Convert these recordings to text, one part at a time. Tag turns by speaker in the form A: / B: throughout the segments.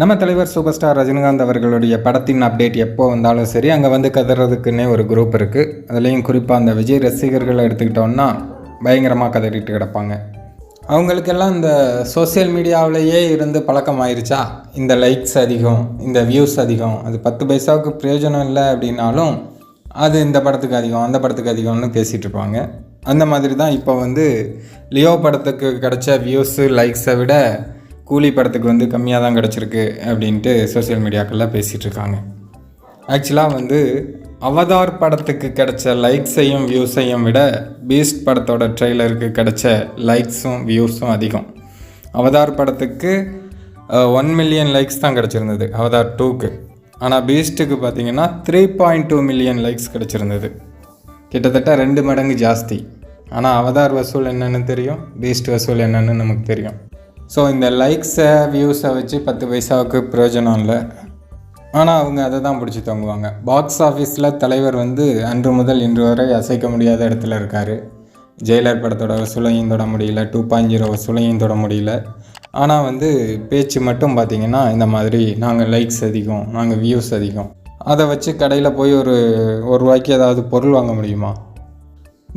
A: நம்ம தலைவர் super star Rajinikanth அவர்களுடைய படத்தின் அப்டேட் எப்போ வந்தாலும் சரி அங்கே வந்து கதறதுக்குன்னே ஒரு குரூப் இருக்குது அதுலேயும் குறிப்பாக அந்த விஜய் ரசிகர்களை எடுத்துக்கிட்டோன்னா பயங்கரமாக கதறிட்டு கிடப்பாங்க. அவங்களுக்கெல்லாம் இந்த சோஷியல் மீடியாவிலேயே இருந்து பழக்கம் ஆயிருச்சா? இந்த லைக்ஸ் அதிகம் இந்த வியூஸ் அதிகம் அது பத்து பைசாவுக்கு பிரயோஜனம் இல்லை அப்படின்னாலும் அது இந்த படத்துக்கு அதிகம் அந்த படத்துக்கு அதிகம்னு பேசிகிட்டு இருப்பாங்க. அந்த மாதிரி தான் இப்போ வந்து லியோ படத்துக்கு கிடச்ச வியூஸு லைக்ஸை விட கூலி படத்துக்கு வந்து கம்மியாக தான் கிடச்சிருக்கு அப்படின்ட்டு சோஷியல் மீடியாக்கள்லாம் பேசிகிட்டு இருக்காங்க. ஆக்சுவலாக வந்து அவதார் படத்துக்கு கிடைச்ச லைக்ஸையும் வியூஸையும் விட பீஸ்ட் படத்தோட ட்ரெய்லருக்கு கிடைச்ச லைக்ஸும் வியூஸும் அதிகம். அவதார் படத்துக்கு ஒன் மில்லியன் லைக்ஸ் தான் கிடச்சிருந்தது அவதார் டூக்கு ஆனால் பீஸ்ட்டுக்கு பார்த்தீங்கன்னா three point two million likes கிடச்சிருந்தது. கிட்டத்தட்ட ரெண்டு மடங்கு ஜாஸ்தி. ஆனால் அவதார் வசூல் என்னென்னு தெரியும் பீஸ்ட் வசூல் என்னன்னு நமக்கு தெரியும். ஸோ இந்த லைக்ஸை வியூஸை வச்சு பத்து பைசாவுக்கு பிரயோஜனம் இல்லை. ஆனால் அவங்க அதை தான் பிடிச்சி தொங்குவாங்க. பாக்ஸ் ஆஃபீஸில் தலைவர் வந்து அன்று முதல் இன்று வரை அசைக்க முடியாத இடத்துல இருக்கார். ஜெயிலர் படத்தோட வசூலையும் தொட முடியல டூ பாயிண்ட் ஜீரோ வசூலையும் தொட முடியல. ஆனால் வந்து பேச்சு மட்டும் பார்த்தீங்கன்னா இந்த மாதிரி நாங்கள் லைக்ஸ் அதிகம் நாங்கள் வியூஸ் அதிகம். அதை வச்சு கடையில் போய் ஒரு ஒரு ரூபாய்க்கு ஏதாவது பொருள் வாங்க முடியுமா?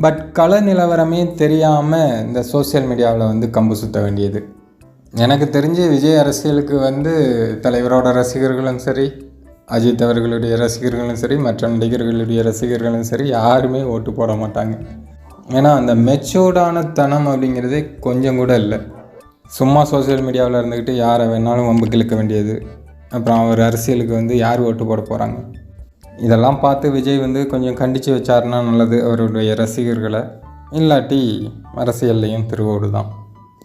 A: பட் கள நிலவரமே தெரியாமல் இந்த சோஷியல் மீடியாவில் வந்து கம்பு சுற்ற வேண்டியது. எனக்கு தெரிஞ்சு விஜய் அரசியலுக்கு வந்து தலைவரோட ரசிகர்களும் சரி அஜித் அவர்களுடைய ரசிகர்களும் சரி மற்ற நடிகர்களுடைய ரசிகர்களும் சரி யாருமே ஓட்டு போட மாட்டாங்க. ஏன்னா அந்த மெச்சூர்டான தனம் அப்படிங்கிறதே கொஞ்சம் கூட இல்லை. சும்மா சோஷியல் மீடியாவில் இருந்துக்கிட்டு யாரை வேணாலும் வம்புக்கு இழுக்க வேண்டியது. அப்புறம் அவர் அரசியலுக்கு வந்து யார் ஓட்டு போட போகிறாங்க இதெல்லாம் பார்த்து விஜய் வந்து கொஞ்சம் கண்டித்து வச்சாருன்னா நல்லது அவருடைய ரசிகர்களை. இல்லாட்டி அரசியல்லையும் திருவோடு தான்.